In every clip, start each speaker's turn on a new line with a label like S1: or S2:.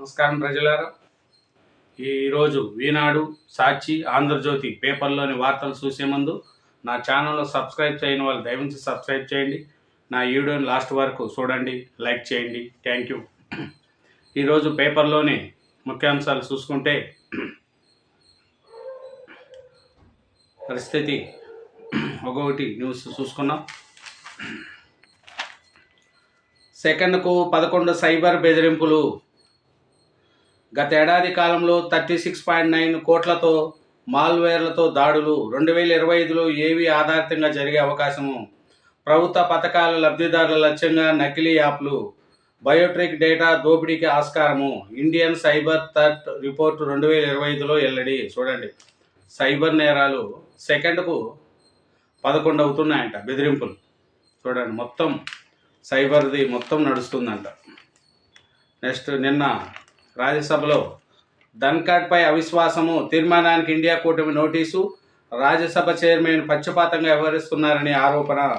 S1: నమస్కారం ప్రజలారా. ఈరోజు ఈనాడు సాక్షి ఆంధ్రజ్యోతి పేపర్లోని వార్తలు చూసే ముందు నా ఛానల్లో సబ్స్క్రైబ్ చేయని వాళ్ళు దయవించి సబ్స్క్రైబ్ చేయండి. నా వీడియోని లాస్ట్ వరకు చూడండి లైక్ చేయండి. Thank you. ఈరోజు పేపర్లోని ముఖ్యాంశాలు చూసుకుంటే పరిస్థితి ఒక్కొక్కటి న్యూస్ చూసుకున్నాం. సెకండ్కు పదకొండు సైబర్ బెదిరింపులు గత ఏడాది కాలంలో థర్టీ సిక్స్ పాయింట్ నైన్ కోట్లతో మాల్వేర్లతో దాడులు రెండు వేల ఇరవై ఐదులో ఏవి ఆధారితంగా జరిగే అవకాశము ప్రభుత్వ పథకాల లబ్ధిదారుల లక్ష్యంగా నకిలీ యాప్లు బయోట్రిక్ డేటా దోపిడీకి ఆస్కారము ఇండియన్ సైబర్ థర్ట్ రిపోర్టు రెండు వేల ఇరవై ఐదులో ఎల్లడి చూడండి సైబర్ నేరాలు సెకండ్కు పదకొండు అవుతున్నాయంట బెదిరింపులు. చూడండి మొత్తం సైబర్ది మొత్తం నడుస్తుందంట. నెక్స్ట్ నిన్న రాజ్యసభలో ధన్కాడ్పై అవిశ్వాసము తీర్మానానికి ఇండియా కూటమి నోటీసు రాజ్యసభ చైర్మన్ పక్షపాతంగా వ్యవహరిస్తున్నారనే ఆరోపణ.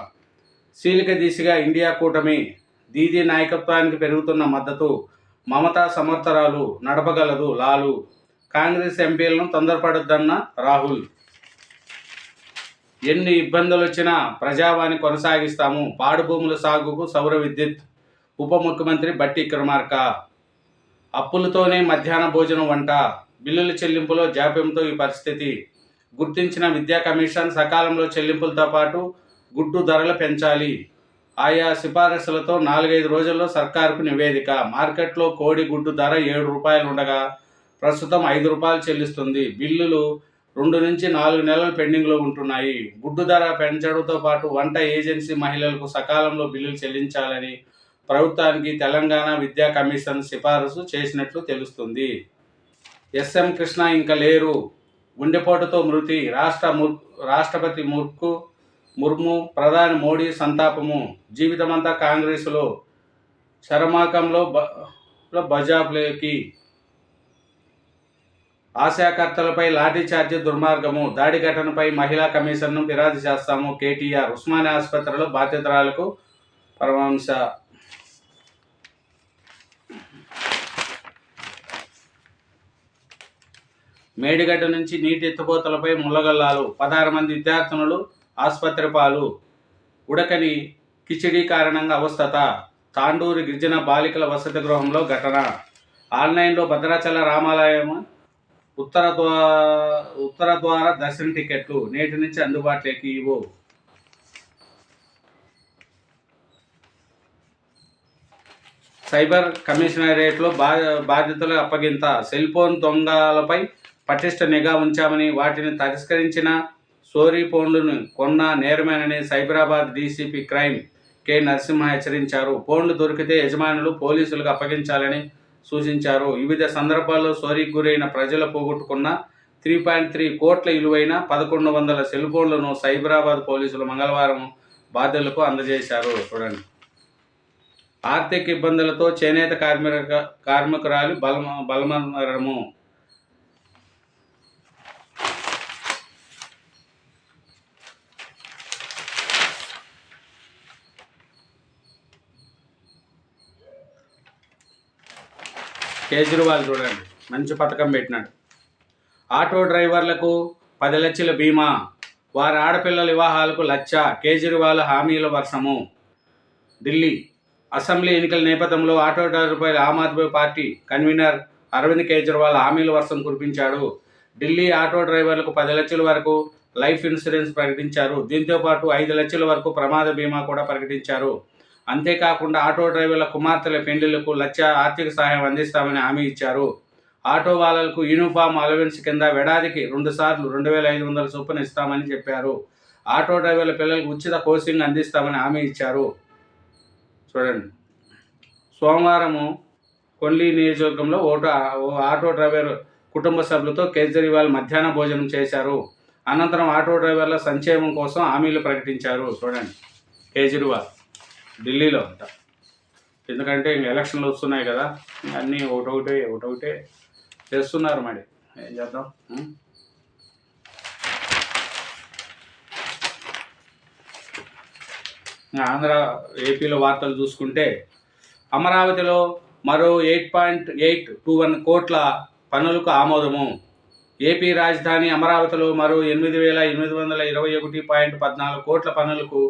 S1: శీలిక దిశగా ఇండియా కూటమి దీదీ నాయకత్వానికి పెరుగుతున్న మద్దతు మమతా సమర్థరాలు నడపగలదు లాలు. కాంగ్రెస్ ఎంపీలను తొందరపడొద్దన్న రాహుల్. ఎన్ని ఇబ్బందులు వచ్చినా ప్రజావాణి కొనసాగిస్తాము. పాడు భూముల సాగుకు సౌర విద్యుత్. ఉప ముఖ్యమంత్రి బట్టి విక్రమార్క అప్పులతోనే మధ్యాహ్న భోజనం వంట బిల్లుల చెల్లింపులో జాప్యంతో ఈ పరిస్థితి గుర్తించిన విద్యా కమిషన్ సకాలంలో చెల్లింపులతో పాటు గుడ్డు ధరలు పెంచాలి. ఆయా సిఫారసులతో నాలుగైదు రోజుల్లో సర్కారుకు నివేదిక. మార్కెట్లో కోడి గుడ్డు ధర ఏడు రూపాయలు ఉండగా ప్రస్తుతం ఐదు రూపాయలు చెల్లిస్తుంది. బిల్లులు రెండు నుంచి నాలుగు నెలలు పెండింగ్లో ఉంటున్నాయి. గుడ్డు ధర పెంచడంతో పాటు వంట ఏజెన్సీ మహిళలకు సకాలంలో బిల్లులు చెల్లించాలని ప్రభుత్వానికి తెలంగాణ విద్యా కమిషన్ సిఫారసు చేసినట్లు తెలుస్తుంది. ఎస్ఎం కృష్ణ ఇంకా లేరు. గుండెపోటుతో మృతి. రాష్ట్ర ముర్ రాష్ట్రపతి ముర్కు ముర్ము ప్రధాని మోడీ సంతాపము. జీవితమంతా కాంగ్రెసులో చరమాకంలో బ బజాబ్లోకి. ఆశాకర్తలపై లాఠీచార్జీ దుర్మార్గము. దాడి ఘటనపై మహిళా కమిషన్ను ఫిర్యాదు చేస్తాము. కేటీఆర్ ఉస్మానియా ఆసుపత్రిలో బాధ్యతరాలకు పరమాంశ మేడిగడ్డ నుంచి నీటి ఎత్తుపోతలపై ముల్లగల్లాలు పదహారు మంది విద్యార్థినులు ఆసుపత్రి పాలు ఉడకని కిచిడీ కారణంగా అవస్థత. తాండూరు గిరిజన బాలికల వసతి గృహంలో ఘటన. ఆన్లైన్లో భద్రాచల రామాలయం ఉత్తర ద్వా ఉత్తర ద్వారా దర్శన టికెట్లు. నేటి నుంచి అందుబాటులోకి ఇవ్వు సైబర్ కమిషనరేట్లో బా బాధ్యతలు అప్పగింత. సెల్ ఫోన్ దొంగలపై పటిష్ట నిఘా ఉంచామని వాటిని తిరస్కరించిన సోరీ ఫోన్లను కొన్న నేరమేనని Cyberabad DCP crime K Narasimha హెచ్చరించారు. ఫోన్లు దొరికితే యజమానులు పోలీసులకు అప్పగించాలని సూచించారు. వివిధ సందర్భాల్లో సోరీకి గురైన ప్రజలు పోగొట్టుకున్న త్రీ పాయింట్ త్రీ కోట్ల విలువైన పదకొండు వందల సెల్ ఫోన్లను సైబరాబాద్ పోలీసులు మంగళవారం బాధ్యులకు అందజేశారు. చూడండి. ఆర్థిక ఇబ్బందులతో చేనేత కార్మిక కార్మికురాలు బలమ బలమరము కేజ్రీవాల్ చూడండి మంచి పథకం పెట్టినాడు. ఆటో డ్రైవర్లకు పది లక్షల బీమా వారి ఆడపిల్లల వివాహాలకు లచ్చ కేజ్రీవాల్ హామీల వర్షము. ఢిల్లీ అసెంబ్లీ ఎన్నికల నేపథ్యంలో ఆటో డ్రైవర్పై ఆమ్ ఆద్మీ పార్టీ కన్వీనర్ అరవింద్ కేజ్రీవాల్ హామీల వర్షం కురిపించాడు. ఢిల్లీ ఆటో డ్రైవర్లకు పది లక్షల వరకు లైఫ్ ఇన్సూరెన్స్ ప్రకటించారు. దీంతో పాటు ఐదు లక్షల వరకు ప్రమాద బీమా కూడా ప్రకటించారు. అంతేకాకుండా ఆటో డ్రైవర్ల కుమార్తెల పెళ్ళిళ్ళకు లక్ష ఆర్థిక సహాయం అందిస్తామని హామీ ఇచ్చారు. ఆటో వాళ్ళకు యూనిఫామ్ అలవెన్స్ కింద ఏడాదికి రెండు సార్లు రెండు వేల ఐదు వందల చొప్పున ఇస్తామని చెప్పారు. ఆటో డ్రైవర్ల పిల్లలకు ఉచిత కోచింగ్ అందిస్తామని హామీ ఇచ్చారు. చూడండి. సోమవారము కొండ్లి నియోజకవర్గంలో ఓటు ఓ ఆటో డ్రైవర్ కుటుంబ సభ్యులతో కేజ్రీవాల్ మధ్యాహ్న భోజనం చేశారు. అనంతరం ఆటో డ్రైవర్ల సంక్షేమం కోసం హామీలు ప్రకటించారు. చూడండి. కేజ్రీవాల్. ఢిల్లీలో అంట ఎందుకంటే ఇంక ఎలక్షన్లు వస్తున్నాయి కదా అన్నీ ఒకటొకటే ఒకటొకటే చేస్తున్నారు మరి. ఏం చేద్దాం? ఆంధ్ర ఏపీలో వార్తలు చూసుకుంటే అమరావతిలో మరో eight point eight two one కోట్ల పనులకు ఆమోదము. ఏపీ రాజధాని అమరావతిలో మరో ఎనిమిది వేల ఎనిమిది వందల ఇరవై ఒకటి పాయింట్ పద్నాలుగు కోట్ల పనులకు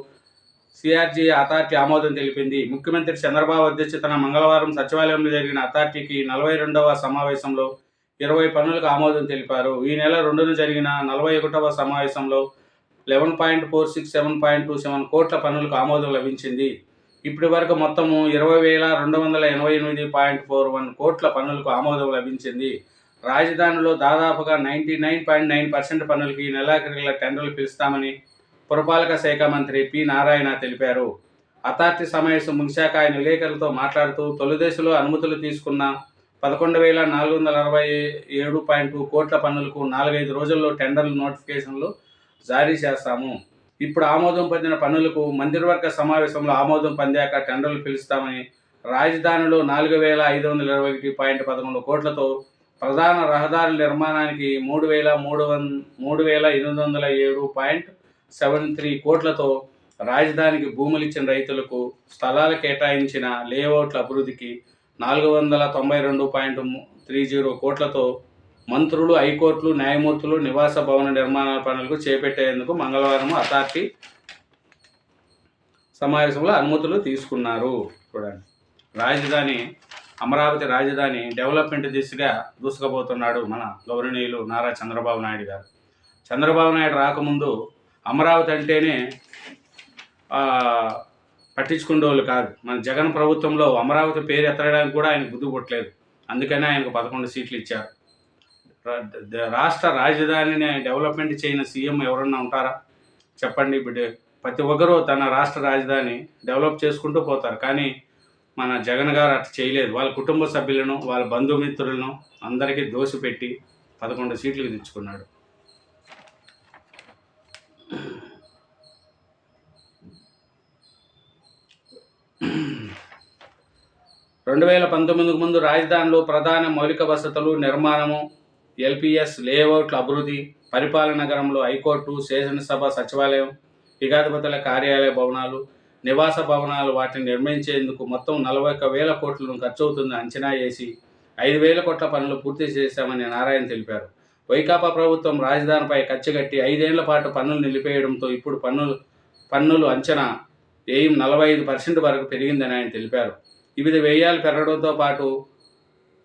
S1: సిఆర్జీ అథారిటీ ఆమోదం తెలిపింది. ముఖ్యమంత్రి చంద్రబాబు అధ్యక్షతన మంగళవారం సచివాలయంలో జరిగిన అథారిటీకి నలభై రెండవ సమావేశంలో ఇరవై పనులకు ఆమోదం తెలిపారు. ఈ నెల రెండున జరిగిన నలభై ఒకటవ సమావేశంలో eleven point four six seven point two seven కోట్ల పనులకు ఆమోదం లభించింది. ఇప్పటి వరకు మొత్తము ఇరవై వేల రెండు వందల ఎనభై ఎనిమిది పాయింట్ ఫోర్ వన్ కోట్ల పనులకు ఆమోదం లభించింది. రాజధానిలో దాదాపుగా ninety nine point nine percent పనులకి ఈ నెలాఖరిలో టెండర్లు పిలుస్తామని పురపాలక శాఖ మంత్రి పి నారాయణ తెలిపారు. అథారిటీ సమావేశం ముగిశాక ఆయన విలేకరులతో మాట్లాడుతూ తొలిదశలో అనుమతులు తీసుకున్న పదకొండు వేల నాలుగు వందల అరవై ఏడు పాయింట్ కోట్ల పన్నులకు నాలుగైదు రోజుల్లో టెండర్లు నోటిఫికేషన్లు జారీ చేస్తాము. ఇప్పుడు ఆమోదం పొందిన పన్నులకు మంత్రివర్గ సమావేశంలో ఆమోదం పొందాక టెండర్లు పిలుస్తామని రాజధానిలో నాలుగు వేల ఐదు వందల ఇరవై ఒకటి పాయింట్ పదకొండు కోట్లతో ప్రధాన రహదారుల నిర్మాణానికి మూడు వేల మూడు వన్ మూడు వేల ఎనిమిది వందల ఏడు పాయింట్ సెవెన్ త్రీ కోట్లతో రాజధానికి భూములు ఇచ్చిన రైతులకు స్థలాలు కేటాయించిన లేఅవుట్ల అభివృద్ధికి నాలుగు వందల తొంభై రెండు పాయింట్ త్రీ జీరో కోట్లతో మంత్రులు హైకోర్టులు న్యాయమూర్తులు నివాస భవన నిర్మాణ పనులకు చేపట్టేందుకు మంగళవారం అథారిటీ సమావేశంలో అనుమతులు తీసుకున్నారు. చూడండి. రాజధాని అమరావతి రాజధాని డెవలప్మెంట్ దిశగా దూసుకుపోతున్నాడు మన గౌరవనీయులు నారా చంద్రబాబు నాయుడు గారు. చంద్రబాబు నాయుడు రాకముందు అమరావతి అంటేనే పట్టించుకునేవాళ్ళు కాదు. మన జగన్ ప్రభుత్వంలో అమరావతి పేరు ఎత్తడానికి కూడా ఆయన బుద్ధి పుట్టలేదు. అందుకనే ఆయనకు పదకొండు సీట్లు ఇచ్చారు. రాష్ట్ర రాజధానిని డెవలప్మెంట్ చేయని సీఎం ఎవరన్నా ఉంటారా? చెప్పండి ఇప్పుడు ప్రతి ఒక్కరూ తన రాష్ట్ర రాజధాని డెవలప్ చేసుకుంటూ పోతారు. కానీ మన జగన్ గారు అట్లా చేయలేదు. వాళ్ళ కుటుంబ సభ్యులను వాళ్ళ బంధుమిత్రులను అందరికీ దోసిపెట్టి పదకొండు సీట్లకు తెచ్చుకున్నాడు. రెండు వేల పంతొమ్మిదికి ముందు రాజధానిలో ప్రధాన మౌలిక వసతులు నిర్మాణము ఎల్పిఎస్ లేఅవుట్ల అభివృద్ధి పరిపాలన నగరంలో హైకోర్టు శాసనసభ సచివాలయం విఘాధిపతుల కార్యాలయ భవనాలు నివాస భవనాలు వాటిని నిర్మించేందుకు మొత్తం నలభై ఒక్క వేల కోట్లను ఖర్చు అవుతుంది అంచనా వేసి ఐదు వేల కోట్ల పనులు పూర్తి చేశామని నారాయణ తెలిపారు. వైకాపా ప్రభుత్వం రాజధానిపై కచ్చగట్టి ఐదేళ్ళ పాటు పన్నులు నిలిపేయడంతో ఇప్పుడు పన్నులు పన్నులు అంచనా వ్యయం నలభై ఐదు పర్సెంట్ వరకు పెరిగిందని ఆయన తెలిపారు. వివిధ వ్యయాలు పెరగడంతో పాటు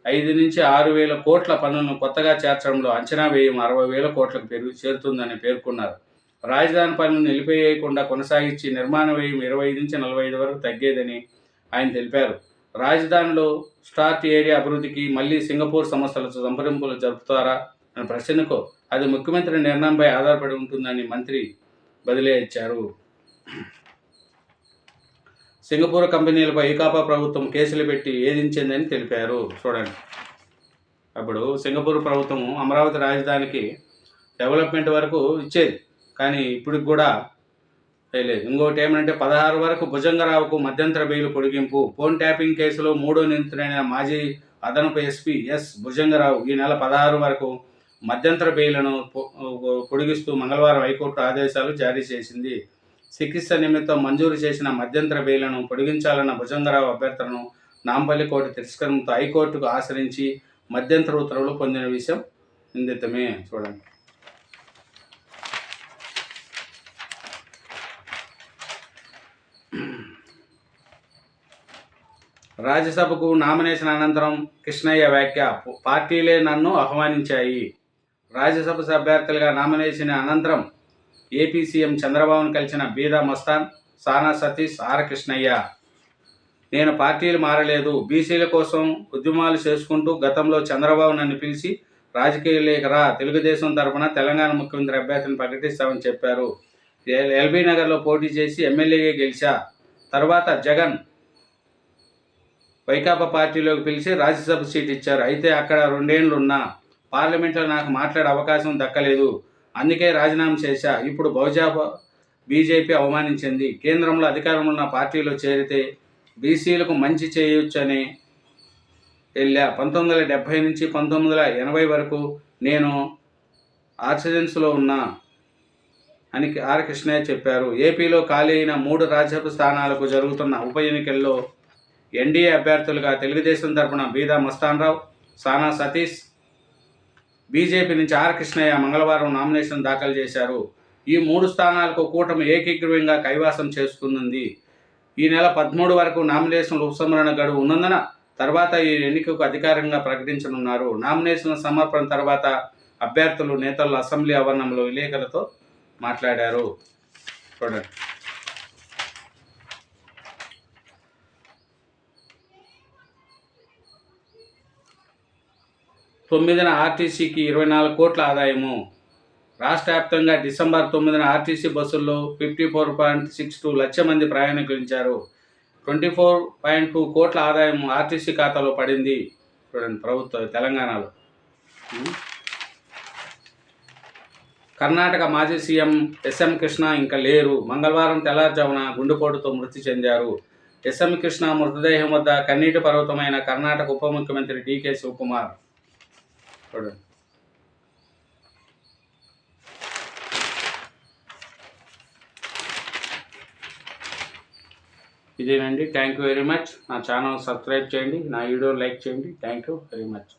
S1: ఐదు నుంచి ఆరు వేల కోట్ల పన్నులను కొత్తగా చేర్చడంలో అంచనా వ్యయం అరవై వేల కోట్లకు పెరుగు చేరుతుందని పేర్కొన్నారు. రాజధాని పనులు నిలిపేయకుండా కొనసాగించి నిర్మాణ వ్యయం ఇరవై ఐదు నుంచి నలభై ఐదు వరకు తగ్గేదని ఆయన తెలిపారు. రాజధానిలో స్టార్ట్ ఏరియా అభివృద్ధికి మళ్ళీ సింగపూర్ సంస్థలతో సంప్రదింపులు జరుపుతారా అనే ప్రశ్నకు అది ముఖ్యమంత్రి నిర్ణయంపై ఆధారపడి ఉంటుందని మంత్రి బదిలీ ఇచ్చారు. సింగపూర్ కంపెనీలపై ఈకాపా ప్రభుత్వం కేసులు పెట్టి వేధించిందని తెలిపారు. చూడండి. అప్పుడు సింగపూర్ ప్రభుత్వం అమరావతి రాజధానికి డెవలప్మెంట్ వరకు ఇచ్చేది. కానీ ఇప్పటికి కూడా చేయలేదు. ఇంకోటి ఏమంటే పదహారు వరకు భుజంగరావుకు మధ్యంతర బెయిల్ పొడిగింపు ఫోన్ ట్యాపింగ్ కేసులో మూడో నిందితుడైన మాజీ అదనపు ఎస్పీ ఎస్ భుజంగరావు ఈ నెల పదహారు వరకు మధ్యంతర బెయిలను పొ- పొడిగిస్తూ మంగళవారం హైకోర్టు ఆదేశాలు జారీ చేసింది. చికిత్స నిమిత్తం మంజూరు చేసిన మధ్యంతర బెయిలను పొడిగించాలన్న భుజంగరావు అభ్యర్థనను నాంపల్లి కోర్టు తిరస్కరణతో హైకోర్టుకు ఆశ్రయించి మధ్యంతర ఉత్తర్వులు పొందిన విషయం నిందితమే. చూడండి. రాజ్యసభకు నామినేషన్ అనంతరం కృష్ణయ్య వ్యాఖ్య పార్టీలే నన్ను ఆహ్వానించాయి. రాజ్యసభ అభ్యర్థులుగా నామినేషన్ అనంతరం ఏపీ సీఎం చంద్రబాబును కలిసిన బీదా మస్తాన్ సానా సతీష్ ఆర్ కృష్ణయ్య. నేను పార్టీలు మారలేదు. బీసీల కోసం ఉద్యమాలు చేసుకుంటూ గతంలో చంద్రబాబు నన్ను పిలిచి రాజకీయ లేఖరా తెలుగుదేశం తరఫున తెలంగాణ ముఖ్యమంత్రి అభ్యర్థిని ప్రకటిస్తామని చెప్పారు. ఎల్బీ నగర్లో పోటీ చేసి ఎమ్మెల్యేగా గెలిచా. తర్వాత జగన్ వైకాపా పార్టీలోకి పిలిచి రాజ్యసభ సీట్ ఇచ్చారు. అయితే అక్కడ రెండేళ్ళున్నా పార్లమెంట్లో నాకు మాట్లాడే అవకాశం దక్కలేదు. అందుకే రాజీనామా చేశా. ఇప్పుడు బహుజా బీజేపీ అవమానించింది. కేంద్రంలో అధికారంలో ఉన్న పార్టీలో చేరితే బీసీలకు మంచి చేయొచ్చని వెళ్ళా పంతొమ్మిది వందల డెబ్భై నుంచి పంతొమ్మిది వందల ఎనభై వరకు నేను ఆక్సిజెన్స్లో ఉన్నా అని ఆర్ కృష్ణయ్య చెప్పారు. ఏపీలో ఖాళీ అయిన మూడు రాజ్యసభ స్థానాలకు జరుగుతున్న ఉప ఎన్నికల్లో ఎన్డీఏ అభ్యర్థులుగా తెలుగుదేశం తరపున బీదా మస్తాన్రావు సానా సతీష్ బీజేపీ నుంచి ఆర్ కృష్ణయ్య మంగళవారం నామినేషన్ దాఖలు చేశారు. ఈ మూడు స్థానాలకు కూటమి ఏకీకృతంగా కైవాసం చేసుకుంది. ఈ నెల పదమూడు వరకు నామినేషన్ల ఉపసంహరణ గడువు ఉన్నందున తర్వాత ఈ ఎన్నికకు అధికారికంగా ప్రకటించనున్నారు. నామినేషన్ల సమర్పణ తర్వాత అభ్యర్థులు నేతలు అసెంబ్లీ ఆవరణంలో విలేకరులతో మాట్లాడారు. చూడండి. తొమ్మిదిన ఆర్టీసీకి ఇరవై నాలుగు కోట్ల ఆదాయము. రాష్ట్ర వ్యాప్తంగా డిసెంబర్ తొమ్మిదిన ఆర్టీసీ బస్సుల్లో fifty four point six two lakh మంది ప్రయాణికులించారు ట్వంటీ ఫోర్ పాయింట్ టూ కోట్ల ఆదాయం ఆర్టీసీ ఖాతాలో పడింది. చూడండి ప్రభుత్వం తెలంగాణలో. కర్ణాటక మాజీ సీఎం ఎస్ఎం కృష్ణ ఇంకా లేరు. మంగళవారం తెల్లారుజామున గుండెపోటుతో మృతి చెందారు. ఎస్ఎం కృష్ణ మృతదేహం వద్ద కన్నీటి పర్వతమైన కర్ణాటక ఉప ముఖ్యమంత్రి డీకే శివకుమార్. చూడండి. ఇదేనండి. థ్యాంక్ యూ వెరీ మచ్ నా ఛానల్ సబ్స్క్రైబ్ చేయండి. నా వీడియో లైక్ చేయండి. Thank you very much